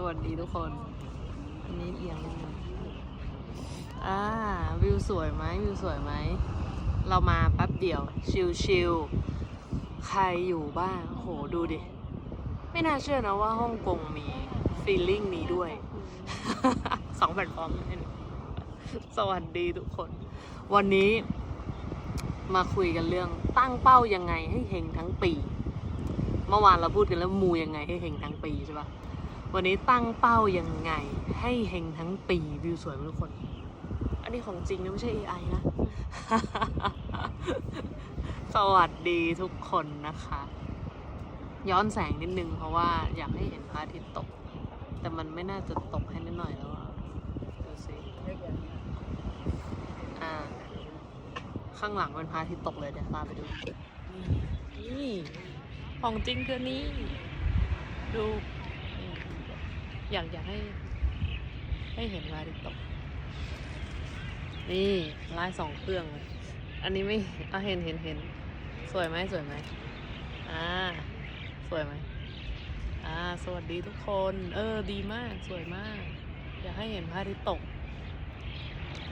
สวัสดีทุกคนอันนี้เอียงนิดนึงอ่าวิวสวยไหมวิวสวยไหม เรามาแป๊บเดียว ชิลๆ ใครอยู่บ้างโหดูดิ ไม่น่าเชื่อนะว่าฮ่องกงมีฟีลลิ่งนี้ด้วย สองแพลตฟอร์มนี่สวัสดีทุกคน วันนี้มาคุยกันเรื่องตั้งเป้ายังไงให้เฮงทั้งปี เมื่อวานเราพูดกันแล้วมูยังไงให้เฮงทั้งปีใช่ปะ วันนี้ตั้งเป้ายังไง ให้เฮงทั้งปีวิวสวยทุกคน อันนี้ของจริงนะไม่ใช่ AI นะ สวัสดีทุกคนนะคะ ย้อนแสงนิดนึงเพราะว่าอยากให้เห็นพระอาทิตย์ตก แต่มันไม่น่าจะตกให้นิดหน่อยแล้วอะดูสิอ่า ข้างหลังเป็นพระอาทิตย์ตกเลยเดี๋ยวตามไปดูนี่ของจริงคือนี่ดู อยากอยากให้ ให้เห็นพาทิตกนี่ลายสองเครื่องเลยอันนี้ไม่อะเห็นเห็นเห็นสวยไหมสวยไหมอ่าสวยไหมอ่า สวัสดีทุกคน เออ ดีมาก สวยมาก อยากให้เห็นพระอาทิตย์ตก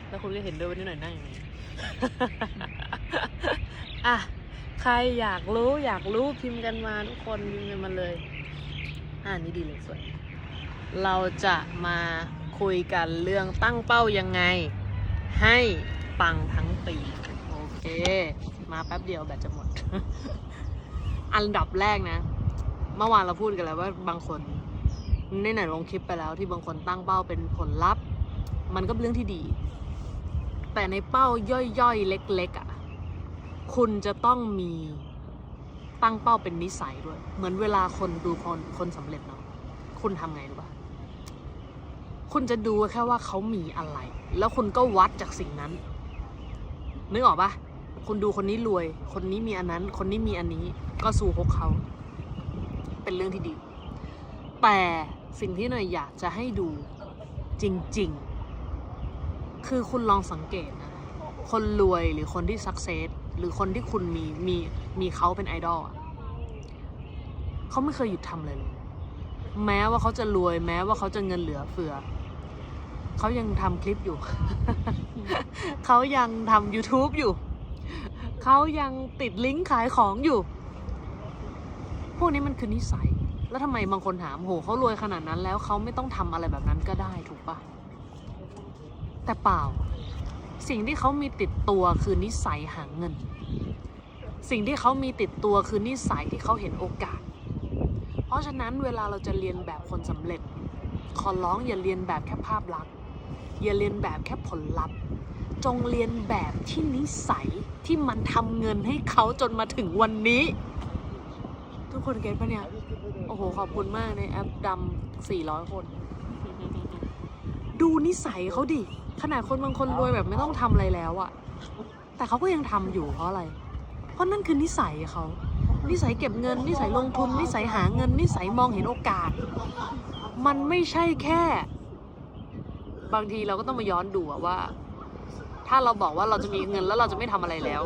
แล้วคุณก็เห็นด้วยวันนี้หน่อยนั่งอย่างนี้อะ ใครอยากรู้อยากรู้พิมพ์กันมาทุกคนพิมพ์กันมาเลย อ่านี่ดีเลยสวย เราจะมาคุยกันเรื่องตั้งเป้ายังไง ให้ปังทั้งปี โอเค มาแป๊บเดียวแบตจะหมด อันดับแรกนะ เมื่อวานเราพูดกันแล้วว่าบางคนในไหนลงคลิปไปแล้วที่บางคนตั้งเป้าเป็นผลลัพธ์ มันก็เป็นเรื่องที่ดี แต่ในเป้าย่อยๆ เล็กๆอะ่ะคุณจะต้องมีตั้งเป้าเป็นนิสัยด้วย เหมือนเวลาคนดูคนคนสำเร็จเนาะคุณทำไงรู้ปะ คุณจะดูแค่ว่าเขามีอะไร แล้วคุณก็วัดจากสิ่งนั้น นึกออกปะคุณดูคนนี้รวย คนนี้มีอันนั้น คนนี้มีอันนี้ ก็สู่พกเขา เป็นเรื่องที่ดี แต่สิ่งที่หน่อยอยากจะให้ดูจริง ๆ คือคุณลองสังเกตนะ คนรวยหรือคนที่สักเซสหรือคนที่คุณมีมีมีเขาเป็นไอดอลเขาไม่เคยหยุดทำเลยเลย แม้ว่าเขาจะรวย แม้ว่าเขาจะเงินเหลือเฟือ เขายังทำคลิปอยู่ เขายังทำ YouTube อยู่ เขายังติดลิงก์ขายของอยู่ พวกนี้มันคือนิสัย แล้วทำไมบางคนถามโหเขารวยขนาดนั้นแล้วเขาไม่ต้องทำอะไรแบบนั้นก็ได้ถูกปะแต่เปล่า สิ่งที่เขามีติดตัวคือนิสัยหาเงิน สิ่งที่เขามีติดตัวคือนิสัยที่เขาเห็นโอกาส เพราะฉะนั้นเวลาเราจะเรียนแบบคนสำเร็จ ขอร้องอย่าเรียนแบบแค่ภาพลักษณ์ อย่าเรียนแบบแค่ผลลัพธ์ จงเรียนแบบที่นิสัยที่มันทำเงินให้เขาจนมาถึงวันนี้ ทุกคนเก็ตปะเนี่ย โอ้โห ขอบคุณมากในแอปดำ400 คน ดูนิสัยเขาดิ ขนาดคนบางคนรวยแบบไม่ต้องทำอะไรแล้วอะแต่เขาก็ยังทำอยู่เพราะอะไร เพราะนั่นคือนิสัยเขา นิสัยเก็บเงิน นิสัยลงทุน นิสัยหาเงิน นิสัยมองเห็นโอกาส มันไม่ใช่แค่ บางทีเราก็ต้องมาย้อนดูอะว่า ถ้าเราบอกว่าเราจะมีเงินแล้วเราจะไม่ทำอะไรแล้ว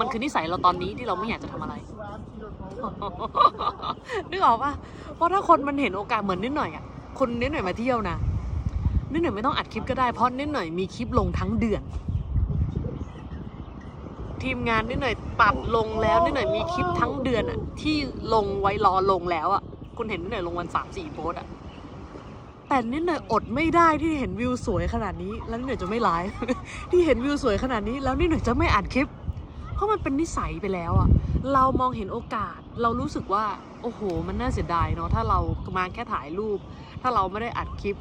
มันคือนิสัยเราตอนนี้ที่เราไม่อยากจะทำอะไรนึกออกปะเพราะถ้าคนมันเห็นโอกาสเหมือนนิดหน่อยอะคนนิดหน่อยมาเที่ยวนะนิดหน่อยไม่ต้องอัดคลิปก็ได้เพราะนิดหน่อยมีคลิปลงทั้งเดือน ทีมงานนิดหน่อยตัดลงแล้วนิดหน่อยมีคลิปทั้งเดือนอะที่ลงไว้รอลงแล้วอะคุณเห็นนิดหน่อยลงวันสามสี่โพสต์อะ แต่นิดหน่อยอดไม่ได้ที่เห็นวิวสวยขนาดนี้ แล้วนิดหน่อยจะไม่ไลฟ์ที่เห็นวิวสวยขนาดนี้ แล้วนิดหน่อยจะไม่อัดคลิป เพราะมันเป็นนิสัยไปแล้วอะเรามองเห็นโอกาส เรารู้สึกว่าโอ้โห มันน่าเสียดายเนาะถ้าเรามาแค่ถ่ายรูป ถ้าเราไม่ได้อัดคลิป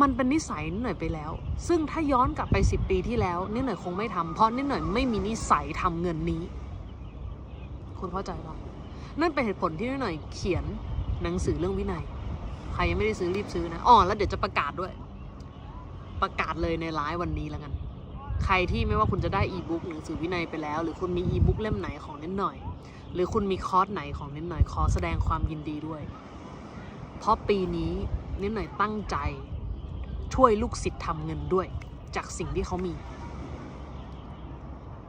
มันเป็นนิสัยนิดหน่อยไปแล้ว ซึ่งถ้าย้อนกลับไปสิบปีที่แล้วนิดหน่อยคงไม่ทำเพราะนิดหน่อยไม่มีนิสัยทำเงินนี้ คุณเข้าใจปะนั่นเป็นเหตุผลที่นิดหน่อยเขียนหนังสือเรื่องวินัย รยังไม่ได้ซื้อรีบซื้อนะอ๋อแล้วเดี๋ยวจะประกาศด้วย ประกาศเลยในไลฟ์วันนี้แล้วกัน ใครที่ไม่ว่าคุณจะได้อีบุ๊กหนังสือวินัยไปแล้ว หรือคุณมีอีบุ๊กเล่มไหนของเนิดหน่อย หรือคุณมีคอร์สไหนของเนิดหน่อยขอแสดงความยินดีด้วย เพราะปีนี้เนิดหน่อยตั้งใจ ช่วยลูกศิษย์ทำเงินด้วย จากสิ่งที่เขามี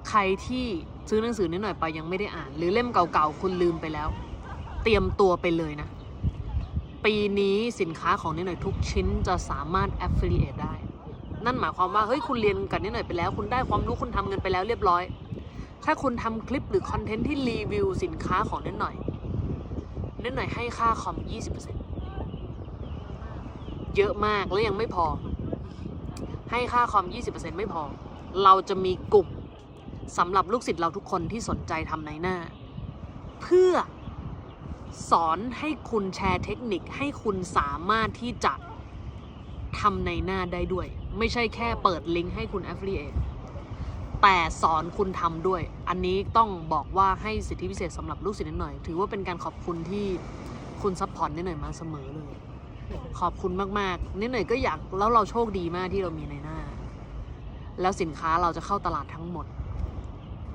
ใครที่ซื้อหนังสือเนิดหน่อยไปยังไม่ได้อ่าน หรือเล่มเก่าๆคุณลืมไปแล้ว เตรียมตัวไปเลยนะ ปีนี้สินค้าของนิดหน่อยทุกชิ้นจะสามารถ affiliate ได้ นั่นหมายความว่าเฮ้ยคุณเรียนกับนิดหน่อยไปแล้ว คุณได้ความรู้คุณทำเงินไปแล้วเรียบร้อย ถ้าคุณทำคลิปหรือคอนเทนต์ที่รีวิวสินค้าของนิดหน่อยนิดหน่อยให้ค่าคอม 20%เยอะมากแล้วยังไม่พอ ให้ค่าคอม 20%ไม่พอ เราจะมีกลุ่มสำหรับลูกศิษย์เราทุกคนที่สนใจทำในหน้า เพื่อ สอนให้คุณแชร์เทคนิคให้คุณสามารถที่จะทำในหน้าได้ด้วย ไม่ใช่แค่เปิดลิงก์ให้คุณ affiliate แต่สอนคุณทำด้วย อันนี้ต้องบอกว่าให้สิทธิพิเศษสำหรับลูกศิษย์นิดหน่อย ถือว่าเป็นการขอบคุณที่คุณซัพพอร์ตนิดหน่อยมาเสมอเลย ขอบคุณมากๆนิดหน่อยก็อยากแล้วเราโชคดีมากที่เรามีในหน้า แล้วสินค้าเราจะเข้าตลาดทั้งหมด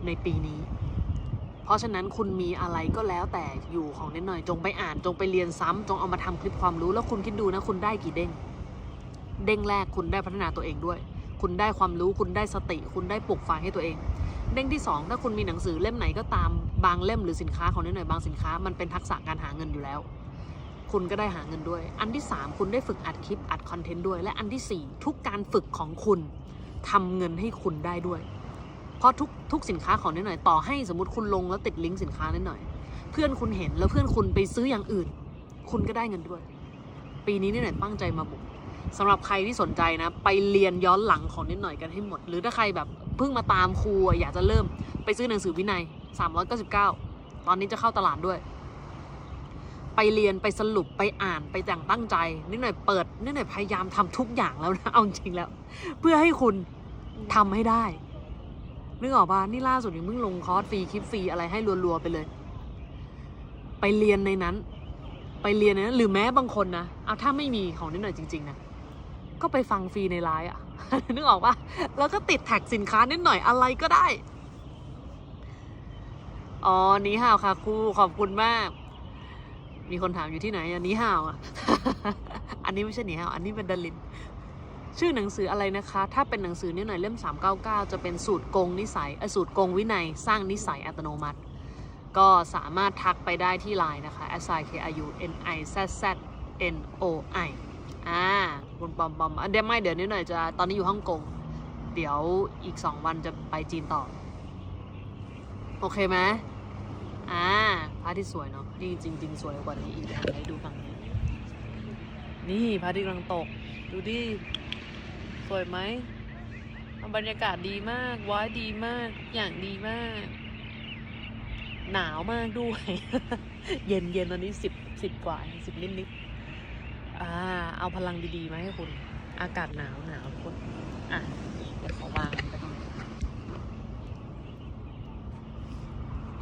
ในปีนี้ เพราะฉะนั้นคุณมีอะไรก็แล้วแต่อยู่ของนิดหน่อยจงไปอ่านจงไปเรียนซ้ำจงเอามาทำคลิปความรู้แล้วคุณคิดดูนะ คุณได้กี่เด้ง เด้งแรกคุณได้พัฒนาตัวเองด้วย คุณได้ความรู้คุณได้สติ คุณได้ปลูกฝังให้ตัวเอง เด้งที่สองถ้าคุณมีหนังสือเล่มไหนก็ตามบางเล่มหรือสินค้าของนิดหน่อยบางสินค้ามันเป็นทักษะการหาเงินอยู่แล้ว คุณก็ได้หาเงินด้วย อันที่ 3 คุณได้ฝึกอัดคลิปอัดคอนเทนต์ด้วย และอันทีสี่4 ทุกการฝึกของคุณทำเงินให้คุณได้ด้วย เพราะทุกทุกสินค้าของนิดหน่อยต่อให้สมมติคุณลงแล้วติดลิงก์สินค้านิดหน่อย เพื่อนคุณเห็นแล้วเพื่อนคุณไปซื้ออย่างอื่น คุณก็ได้เงินด้วย ปีนี้นิดหน่อยตั้งใจมาบุกสำหรับใครที่สนใจนะ ไปเรียนย้อนหลังของนิดหน่อยกันให้หมด หรือถ้าใครแบบเพิ่งมาตามครูอยากจะเริ่มไปซื้อหนังสือวินัย 399 ตอนนี้จะเข้าตลาดด้วย ไปเรียนไปสรุปไปอ่านไปแต่งตั้งใจนิดหน่อยเปิดนิดหน่อยพยายามทำทุกอย่างแล้วนะเอาจริงแล้ว เพื่อให้คุณทำให้ได้ นึกออกปะนี่ล่าสุดยังเพิ่งลงคอร์สฟรีคลิปฟรีอะไรให้รัวๆไปเลย ไปเรียนในนั้น ไปเรียนในนั้นหรือแม้บางคนนะเอาถ้าไม่มีของนิดหน่อยจริงๆนะก็ไปฟังฟรีในไลน์อะนึกออกปะแล้วก็ติดแท็กสินค้านิดหน่อยอะไรก็ได้อ๋อนี้ห่าวค่ะครูขอบคุณมาก มีคนถามอยู่ที่ไหนอันนี้ห่าวอะ อันนี้ไม่ใช่หนีห่าวอันนี้เป็นดาริน ชื่อหนังสืออะไรนะคะ ถ้าเป็นหนังสือนิดหน่อยเล่ม 399 จะเป็นสูตรโกงนิสัยสูตรโกงวินัย สร้างนิสัยอัตโนมัติ ก็สามารถทักไปได้ที่ไลน์นะคะ s i k i u n i z z n o i อ่าคุณปอมปอมเดี๋ยวไม่เดี๋ยวนิดหน่อยจะตอนนี้อยู่ฮ่องกง เดี๋ยวอีก 2 วันจะไปจีนต่อ โอเคไหมอ่าพระที่สวยเนาะนี่จริง ๆ สวยกว่านี้อีกนะให้ดูฝั่งนี้นี่พระอาทิตย์กำลังตก ดูดิ สวยไหมบรรยากาศดีมากว้ายดีมาก อย่างดีมาก หนาวมากด้วย เย็นเย็นตอนนี้สิบสิบกว่าสิบนิดนิดอ่า เอาพลังดีๆมาให้คุณ อากาศหนาวหนาวทุกคนอะเดี๋ยวขอวางไปก่อน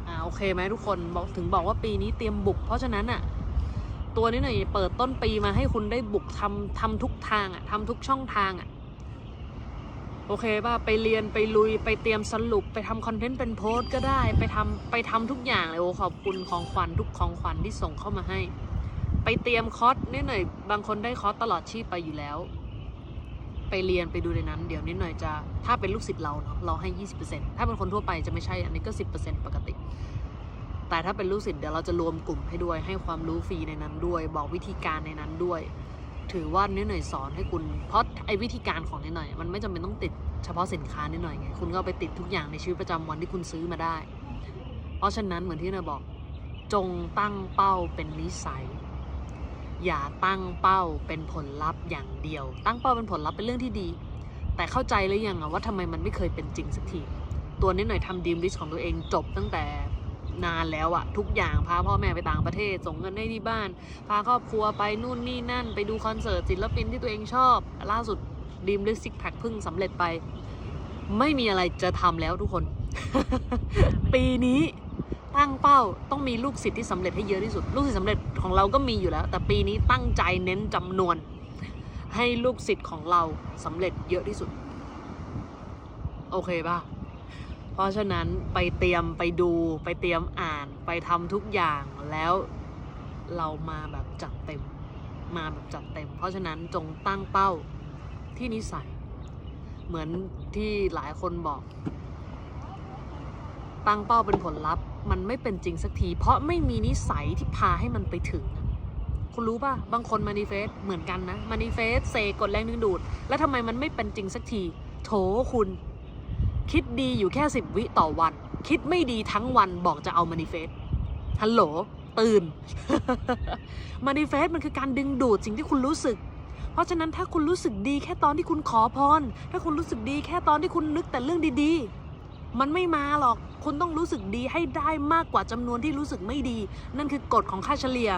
อ่าโอเคไหมทุกคนบอกถึงบอกว่าปีนี้เตรียมบุก เพราะฉะนั้นอะ ตัวนี้หน่อยเปิดต้นปีมาให้คุณได้บุกทำทำทุกทางอะทำทุกช่องทางอะ โอเคป่ะไปเรียนไปลุยไปเตรียมสรุปไปทำคอนเทนต์เป็นโพสต์ก็ได้ไปทำไปทำทุกอย่างเลยโอ้ขอบคุณของขวัญทุกของขวัญที่ส่งเข้ามาให้ ไปเตรียมคอร์สนิดหน่อยบางคนได้คอร์สตลอดชีพไปอยู่แล้ว ไปเรียนไปดูในนั้น เดี๋ยวนิดหน่อยจะถ้าเป็นลูกศิษย์เราเนาะเราให้ 20%ถ้าเป็นคนทั่วไปจะไม่ใช่อันนี้ก็ 10%ปกติ แต่ถ้าเป็นลูกศิษย์เดี๋ยวเราจะรวมกลุ่มให้ด้วย ให้ความรู้ฟรีในนั้นด้วย บอกวิธีการในนั้นด้วย ถือว่านิดหน่อยสอนให้คุณ เพราะไอ้วิธีการของนิดหน่อย มันไม่จำเป็นต้องติดเฉพาะสินค้านิดหน่อยไง คุณก็ไปติดทุกอย่างในชีวิตประจำวันที่คุณซื้อมาได้ เพราะฉะนั้นเหมือนที่เนยบอก จงตั้งเป้าเป็นนิสัย อย่าตั้งเป้าเป็นผลลัพธ์อย่างเดียว ตั้งเป้าเป็นผลลัพธ์เป็นเรื่องที่ดี แต่เข้าใจหรือยังอะว่าทำไมมันไม่เคยเป็นจริงสักที ตัวนิดหน่อยทำดีมลิสของตัวเองจบตั้งแต่ นานแล้วอะทุกอย่างพาพ่อแม่ไปต่างประเทศ ส่งเงินให้ที่บ้าน พาครอบครัวไปนู่นนี่นั่น ไปดูคอนเสิร์ตศิลปินที่ตัวเองชอบ ล่าสุดดีมลิสซิกแพคพิ่งสำเร็จไป ไม่มีอะไรจะทำแล้วทุกคน ปีนี้ตั้งเป้าต้องมีลูกศิษย์ที่สำเร็จให้เยอะที่สุด ลูกศิษย์สำเร็จของเราก็มีอยู่แล้ว แต่ปีนี้ตั้งใจเน้นจำนวน ให้ลูกศิษย์ของเราสำเร็จเยอะที่สุด โอเคป่ะ เพราะฉะนั้นไปเตรียมไปดูไปเตรียมอ่านไปทำทุกอย่างแล้วเรามาแบบจัดเต็มมาแบบจัดเต็ม เพราะฉะนั้นจงตั้งเป้าที่นิสัย เหมือนที่หลายคนบอก ตั้งเป้าเป็นผลลัพธ์ มันไม่เป็นจริงสักที เพราะไม่มีนิสัยที่พาให้มันไปถึง คุณรู้ป่ะ บางคนมานิเฟสเหมือนกันนะมานิเฟสเซกดแรงดึงดูด แล้วทำไมมันไม่เป็นจริงสักที โถคุณ คิดดีอยู่แค่สิบวิต่อวัน คิดไม่ดีทั้งวันบอกจะเอามานิเฟสฮัลโหล ตื่น มานิเฟสมันคือการดึงดูดสิ่งที่คุณรู้สึก เพราะฉะนั้นถ้าคุณรู้สึกดีแค่ตอนที่คุณขอพร ถ้าคุณรู้สึกดีแค่ตอนที่คุณนึกแต่เรื่องดีๆ มันไม่มาหรอก คุณต้องรู้สึกดีให้ได้มากกว่าจำนวนที่รู้สึกไม่ดี นั่นคือกฎของค่าเฉลี่ย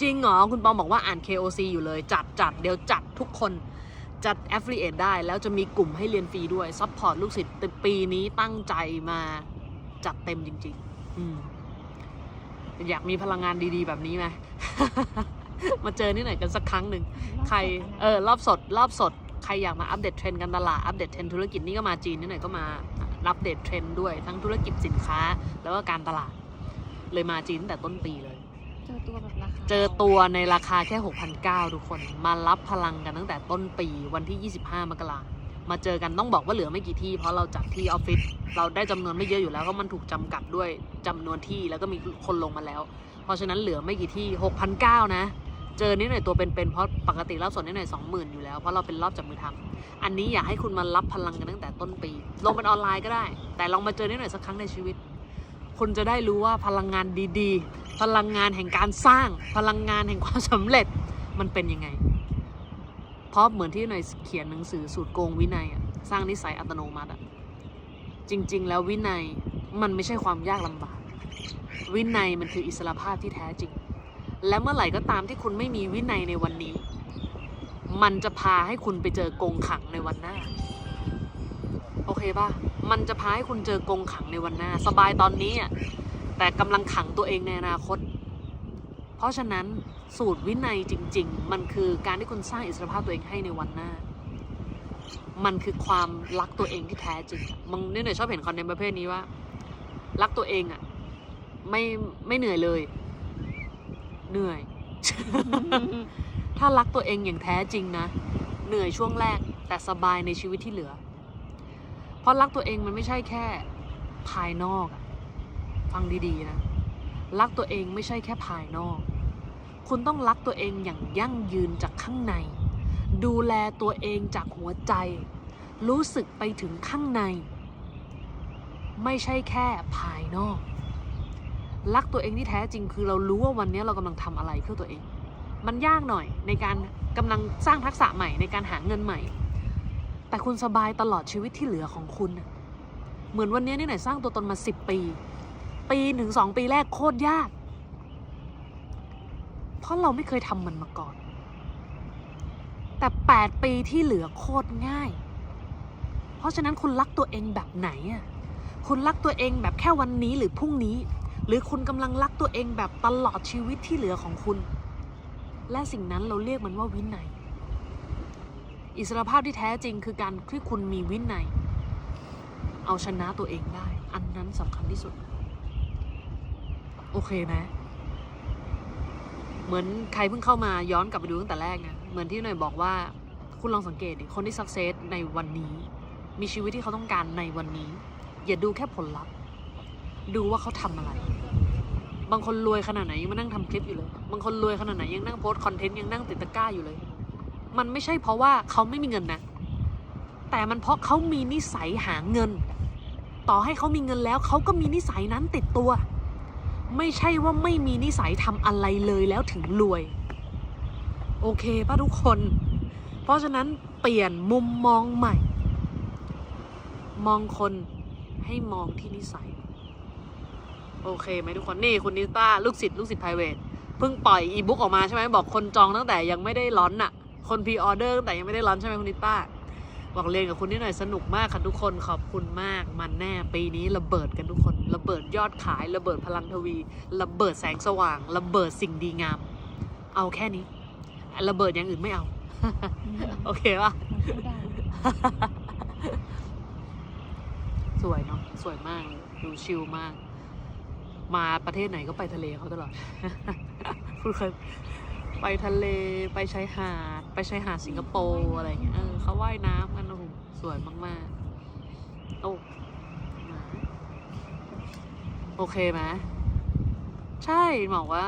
จริงเหรอ คุณปอมบอกว่าอ่าน KOC อยู่เลย จัดจัดเดี๋ยวจัดทุกคน จัด Affiliate ได้แล้วจะมีกลุ่มให้เรียนฟรีด้วยซัพพอร์ตลูกศิษย์ต่ปีนี้ตั้งใจมาจัดเต็มจริง ๆ อืมอยากมีพลังงานดีๆ แบบนี้ไหม มาเจอนี่หน่อยกันสักครั้งหนึ่ง ใคร เออ รอบสด รอบสด ใครอยากมาอัปเดตเทรนด์การตลาด อัปเดตเทรนด์ธุรกิจนี่ก็มาจีนนี่หน่อยก็มา อัปเดตเทรนด์ด้วย ทั้งธุรกิจสินค้า แล้วก็การตลาด เลยมาจีนแต่ต้นปีเลย เจอตัวแบบราคาเจอตัวในราคาแค่ 6,900 ทุกคน มารับพลังกันตั้งแต่ต้นปีวันที่ 25 มกรามาเจอกันต้องบอกว่าเหลือไม่กี่ที่ เพราะเราจัดที่ออฟฟิศเราได้จำนวนไม่เยอะอยู่แล้วเพราะมันถูกจำกัดด้วยจำนวนที่แล้วก็มีคนลงมาแล้ว เพราะฉะนั้นเหลือไม่กี่ที่ 6,900 นะ เจอนิดหน่อยตัวเป็นๆเพราะปกติรอบสดนิดหน่อย20,000 อยู่แล้วเพราะเราเป็นรอบจับมือทำอันนี้อยากให้คุณมารับพลังกันตั้งแต่ต้นปี ลงเป็นออนไลน์ก็ได้ แต่ลองมาเจอนิดหน่อยสักครั้งในชีวิต คุณจะได้รู้ว่าพลังงานดีๆ พลังงานแห่งการสร้าง พลังงานแห่งความสำเร็จมันเป็นยังไง เพราะเหมือนที่หน่อยเขียนหนังสือสูตรโกงวินัยอะสร้างนิสัยอัตโนมัติอะจริง ๆ แล้ววินัยมันไม่ใช่ความยากลำบาก วินัยมันคืออิสรภาพที่แท้จริง และเมื่อไหร่ก็ตามที่คุณไม่มีวินัยในวันนี้ มันจะพาให้คุณไปเจอกงขังในวันหน้า โอเคป่ะ มันจะพาให้คุณเจอกงขังในวันหน้า สบายตอนนี้อะ แต่กำลังขังตัวเองในอนาคต เพราะฉะนั้นสูตรวินัยจริง ๆ มันคือการที่คุณสร้างอิสรภาพตัวเองให้ในวันหน้า มันคือความรักตัวเองที่แท้จริงมึงเนี่ยหน่อยชอบเห็นคอนเทนต์ประเภทนี้ว่า รักตัวเองอะไม่ไม่เหนื่อยเลย เหนื่อย ถ้ารักตัวเองอย่างแท้จริงนะ เหนื่อยช่วงแรกแต่สบายในชีวิตที่เหลือ เพราะรักตัวเองมันไม่ใช่แค่ภายนอกอะ ฟังดีๆนะ รักตัวเองไม่ใช่แค่ภายนอก คุณต้องรักตัวเองอย่างยั่งยืนจากข้างใน ดูแลตัวเองจากหัวใจ รู้สึกไปถึงข้างใน ไม่ใช่แค่ภายนอก รักตัวเองที่แท้จริงคือเรารู้ว่าวันนี้เรากำลังทำอะไรเพื่อตัวเอง มันยากหน่อยในการกำลังสร้างทักษะใหม่ในการหาเงินใหม่ แต่คุณสบายตลอดชีวิตที่เหลือของคุณ เหมือนวันนี้นี่ไหนสร้างตัวตนมาสิบปี ปีถึงสองปีแรกโคตรยาก เพราะเราไม่เคยทำมันมาก่อน แต่แปดปีที่เหลือโคตรง่าย เพราะฉะนั้นคุณรักตัวเองแบบไหนอะคุณรักตัวเองแบบแค่วันนี้หรือพรุ่งนี้ หรือคุณกำลังรักตัวเองแบบตลอดชีวิตที่เหลือของคุณ และสิ่งนั้นเราเรียกมันว่าวินัยอิสรภาพที่แท้จริงคือการที่คุณมีวินัย เอาชนะตัวเองได้ อันนั้นสำคัญที่สุด โอเคไหมเหมือนใครเพิ่งเข้ามาย้อนกลับไปดูตั้งแต่แรกนะเหมือนที่หน่อยบอกว่าคุณลองสังเกตดิคนที่สักเซสในวันนี้ มีชีวิตที่เขาต้องการในวันนี้ อย่าดูแค่ผลลัพธ์ ดูว่าเขาทำอะไร บางคนรวยขนาดไหนยังมานั่งทำคลิปอยู่เลย บางคนรวยขนาดไหนยังนั่งโพสต์คอนเทนต์ยังนั่งติดตะกร้าอยู่เลย มันไม่ใช่เพราะว่าเขาไม่มีเงินนะ แต่มันเพราะเขามีนิสัยหาเงิน ต่อให้เขามีเงินแล้วเขาก็มีนิสัยนั้นติดตัว ไม่ใช่ว่าไม่มีนิสัยทำอะไรเลยแล้วถึงรวย โอเคป่ะทุกคน เพราะฉะนั้นเปลี่ยนมุมมองใหม่ มองคนให้มองที่นิสัย โอเคไหมทุกคนนี่คุณนิต้าลูกศิษย์ลูกศิษย์ไพรเวทเพิ่งปล่อยอีบุ๊กออกมาใช่ไหมบอกคนจองตั้งแต่ยังไม่ได้ร้อนน่ะ คนพรีออเดอร์ตั้งแต่ยังไม่ได้ร้อนใช่ไหมคุณนิต้า บอกเรียนกับคุณนิดหน่อยสนุกมากค่ะทุกคนขอบคุณมาก มันแน่ปีนี้ระเบิดกันทุกคน ระเบิดยอดขาย ระเบิดพลังทวี ระเบิดแสงสว่าง ระเบิดสิ่งดีงาม เอาแค่นี้ ระเบิดอย่างอื่นไม่เอา โอเคป่ะพูดได้สวยเนาะสวยมากเลยดูชิลมาก มาประเทศไหนก็ไปทะเลเขาตลอดพูดเคย ไปทะเลไปชายหาด ไปชายหาดสิงคโปร์อะไรเงี้ยเออเขาว่ายน้ำกันโอ้โหสวยมากๆโอ้โอเคไหมใช่บอกว่า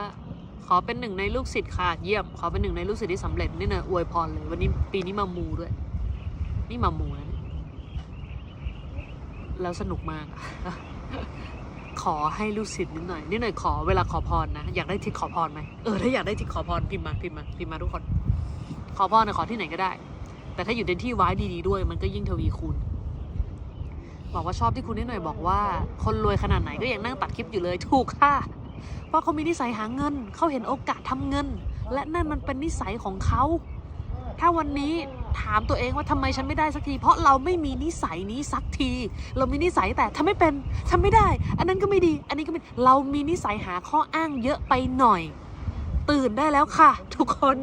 ขอเป็นหนึ่งในลูกศิษย์ค่ะเยี่ยม ขอเป็นหนึ่งในลูกศิษย์ที่สำเร็จนี่นะอวยพรเลย วันนี้ปีนี้มามูด้วย นี่มามูนะแล้วสนุกมาก ขอให้ลูกศิษย์นิดหน่อยนิดหน่อยขอเวลาขอพรนะ อยากได้ทิศขอพรไหมเออถ้าอยากได้ทิศขอพรพิมพ์มาพิมพ์มาพิมพ์มาทุกคน ขอพรนะขอที่ไหนก็ได้ แต่ถ้าอยู่ในที่ไว้ดีๆด้วย มันก็ยิ่งทวีคูณบอกว่าชอบที่คุณนิดหน่อยบอกว่า คนรวยขนาดไหนก็ยังนั่งตัดคลิปอยู่เลยถูกค่ะเพราะเขามีนิสัยหาเงิน เขาเห็นโอกาสทำเงิน และนั่นมันเป็นนิสัยของเขา ถ้าวันนี้ ถามตัวเองว่าทำไมฉันไม่ได้สักที เพราะเราไม่มีนิสัยนี้สักที เรามีนิสัยแต่ทำไม่เป็นทำไม่ได้ อันนั้นก็ไม่ดี อันนี้ก็ไม่เรามีนิสัยหาข้ออ้างเยอะไปหน่อย ตื่นได้แล้วค่ะ ทุกคน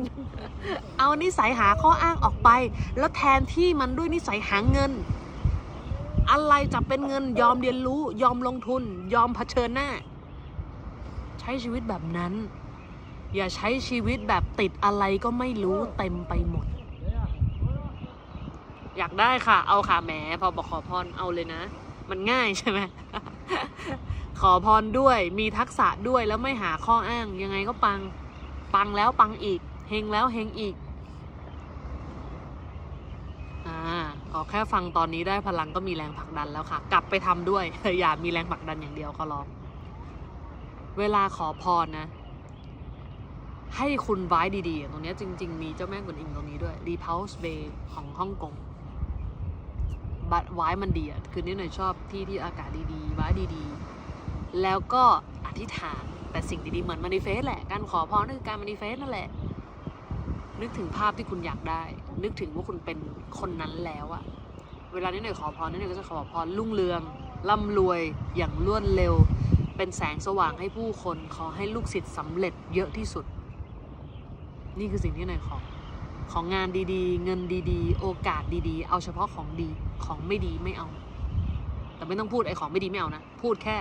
เอานิสัยหาข้ออ้างออกไป แล้วแทนที่มันด้วยนิสัยหาเงิน อะไรจะเป็นเงินยอมเรียนรู้ ยอมลงทุน ยอมเผชิญหน้า ใช้ชีวิตแบบนั้น อย่าใช้ชีวิตแบบติดอะไรก็ไม่รู้เต็มไปหมด อยากได้ค่ะ เอาค่ะแหมพอบอกขอพรเอาเลยนะ มันง่ายใช่ไหมขอพรด้วยมีทักษะด้วยแล้วไม่หาข้ออ้างยังไงก็ปัง ปังแล้วปังอีกเฮงแล้วเฮงอีกอ่าขอแค่ฟังตอนนี้ได้พลังก็มีแรงผลักดันแล้วค่ะ กลับไปทำด้วยอย่ามีแรงผลักดันอย่างเดียวขอร้องเวลาขอพรนะ ให้คุณไว้ดีๆ ตรงนี้จริง ๆ มีเจ้าแม่กวนอิมตรงนี้ด้วย Repulse Bay ของฮ่องกง บัตไว้มันดีอะคือนี่หน่อยชอบที่ที่อากาศดีๆไว้ดีๆ แล้วก็อธิษฐานแต่สิ่งดีๆเหมือนมานิเฟสแหละการขอพรนั่นคือการมานิเฟสนั่นแหละ นึกถึงภาพที่คุณอยากได้ นึกถึงว่าคุณเป็นคนนั้นแล้วอะเวลานี้หน่อยขอพรนี่หน่อยก็จะขอพรรุ่งเรืองร่ำรวยอย่างรวดเร็ว เป็นแสงสว่างให้ผู้คนขอให้ลูกศิษย์สำเร็จเยอะที่สุด นี่คือสิ่งที่หน่อยขอของงานดีๆ เงินดีๆ โอกาสดีๆ เอาเฉพาะของดี ของไม่ดีไม่เอา แต่ไม่ต้องพูดไอ้ของไม่ดีไม่เอานะ พูดแค่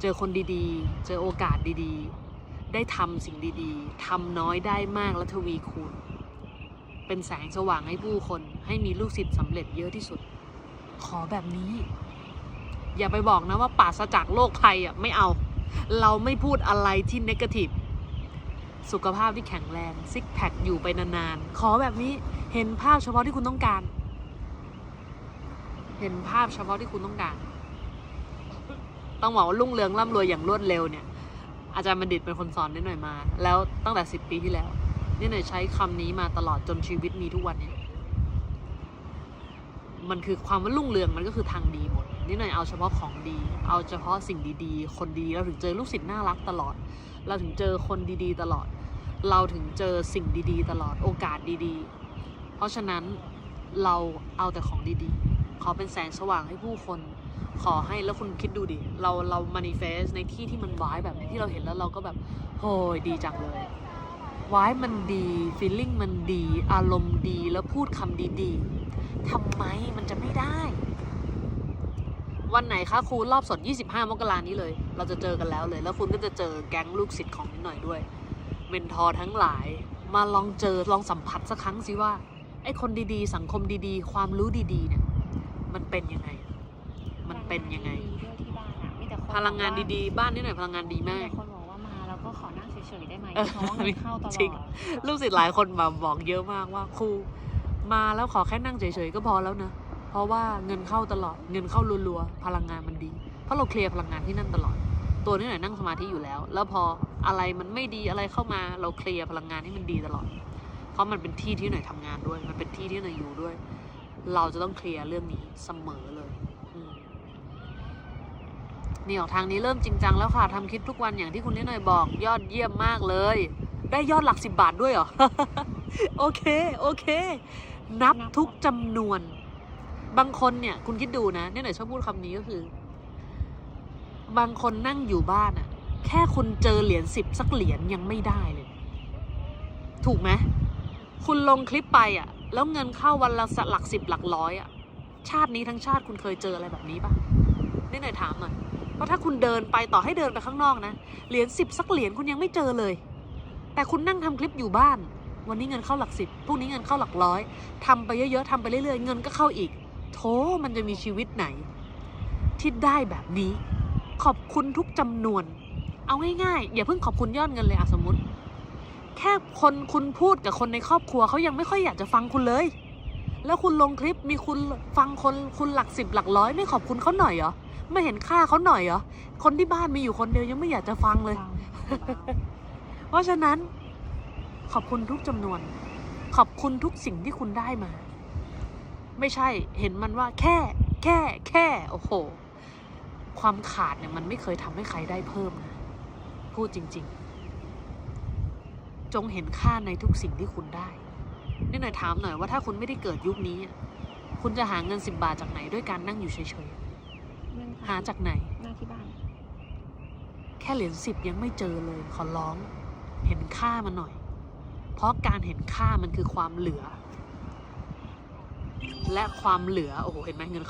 เจอคนดีๆ เจอโอกาสดีๆ ได้ทำสิ่งดีๆทำน้อยได้มากและทวีคูณ เป็นแสงสว่างให้ผู้คน ให้มีลูกศิษย์สำเร็จเยอะที่สุด ขอแบบนี้ อย่าไปบอกนะว่าปราศจากโรคภัยอะไม่เอา เราไม่พูดอะไรที่นกาทีฟสุขภาพที่แข็งแรง ซิกแพคอยู่ไปนานๆ ขอแบบนี้เห็นภาพเฉพาะที่คุณต้องการ เห็นภาพเฉพาะที่คุณต้องการ ต้องบอกว่ารุ่งเรืองร่ำรวยอย่างรวดเร็วเนี่ย อาจารย์บัณฑิตเป็นคนสอนนิดหน่อยมา แล้วตั้งแต่สิบปีที่แล้วนิดหน่อยใช้คำนี้มาตลอดจนชีวิตมีทุกวันเนี้มันคือความว่ารุ่งเรืองมันก็คือทางดีหมดนิดหน่อยเอาเฉพาะของดี เอาเฉพาะสิ่งดีๆ คนดีเราถึงเจอลูกศิษย์น่ารักตลอด เราถึงเจอคนดีๆ ตลอด เราถึงเจอสิ่งดีๆ ตลอดโอกาสดีๆ เพราะฉะนั้นเราเอาแต่ของดีๆ ขอเป็นแสงสว่างให้ผู้คน ขอให้แล้วคุณคิดดูดิ เราเรามานิเฟสในที่ที่มันวายแบบนี้ที่เราเห็นแล้วเราก็แบบโอ้ยดีจังเลยวายมันดีฟีลลิ่งมันดี อารมณ์ดีแล้วพูดคำดีๆทำไมมันจะไม่ได้ วันไหนคะครูรอบสด 25 มกรานี้เลย เราจะเจอกันแล้วเลย แล้วคุณก็จะเจอแก๊งลูกศิษย์ของนิดหน่อยด้วย เมนทอร์ทั้งหลาย มาลองเจอลองสัมผัสสักครั้งสิว่าไอ้คนดีๆ สังคมดีๆ ความรู้ดีๆเนี่ย มันเป็นยังไง มันเป็นยังไงด้วยที่บ้านอะมีแต่คนพลังงานดีๆ บ้านนิดหน่อยพลังงานดีๆมีมากแต่คนบอกว่ามาแล้วก็ขอนั่งเฉยๆได้ไหมเออเพราะว่าเงินเข้าตลจริงอดลูกศิษย์หลายคนมาบอกเยอะมากว่าครูมาแล้วขอแค่นั่งเฉยๆก็พอแล้วนะ เพราะว่าเงินเข้าตลอด เงินเข้ารัวๆ พลังงานมันดี เพราะเราเคลียร์พลังงานที่นั่นตลอด ตัวนี้หน่อยนั่งสมาธิอยู่แล้ว แล้วพออะไรมันไม่ดีอะไรเข้ามาเราเคลียร์พลังงานให้มันดีตลอด เพราะมันเป็นที่ที่หน่อยทำงานด้วย มันเป็นที่ที่หน่อยอยู่ด้วย เราจะต้องเคลียร์เรื่องนี้เสมอเลยนี่ออกทางนี้เริ่มจริงจังแล้วค่ะทำคลิปทุกวันอย่างที่คุณนิดหน่อยบอก ยอดเยี่ยมมากเลย ได้ยอดหลักสิบบาทด้วยเหรอ โอเค โอเค นับทุกจำนวน บางคนเนี่ย คุณคิดดูนะนี่หน่อยชอบพูดคำนี้ก็คือ บางคนนั่งอยู่บ้านอะแค่คุณเจอเหรียญสิบสักเหรียญยังไม่ได้เลย ถูกไหมคุณลงคลิปไปอะ แล้วเงินเข้าวันละหลักสิบหลักร้อยอะชาตินี้ทั้งชาติคุณเคยเจออะไรแบบนี้ปะนี่หน่อยถามหน่อยเพราะถ้าคุณเดินไปต่อให้เดินไปข้างนอกนะเหรียญสิบสักเหรียญคุณยังไม่เจอเลย แต่คุณนั่งทำคลิปอยู่บ้าน วันนี้เงินเข้าหลักสิบพรุ่งนี้เงินเข้าหลักร้อยทำไปเยอะๆทำไปเรื่อยๆเงินก็เข้าอีกโถมันจะมีชีวิตไหน ที่ได้แบบนี้ ขอบคุณทุกจำนวน เอาง่ายๆอย่าเพิ่งขอบคุณยอดเงินเลยอะสมมติ ค่คนคุณพูดกับคนในครอบครัวเขายังไม่ค่อยอยากจะฟังคุณเลย แล้วคุณลงคลิปมีคุณฟังคนคุณหลักสิบหลักร้อยไม่ขอบคุณเขาหน่อยเหรอไม่เห็นค่าเขาหน่อยเหรอคนที่บ้านมีอยู่คนเดียวยังไม่อยากจะฟังเลยฟังเพราะฉะนั้นขอบคุณทุกจำนวน ขอบคุณทุกสิ่งที่คุณได้มา ไม่ใช่เห็นมันว่าแค่ แค่ แค่ โอ้โห ความขาดเนี่ยมันไม่เคยทำให้ใครได้เพิ่มนะ พูดจริง ๆ จงเห็นค่าในทุกสิ่งที่คุณได้นี่หน่อยถามหน่อยว่าถ้าคุณไม่ได้เกิดยุคนี้อะคุณจะหาเงินสิบบาทจากไหนด้วยการนั่งอยู่เฉยเรื่องๆหาจากไหนหน้าที่บ้าน แค่เหรียญสิบยังไม่เจอเลยขอร้อง เห็นค่ามันหน่อย เพราะการเห็นค่ามันคือความเหลือ และความเหลือโอ้โหเห็นไหมเงิน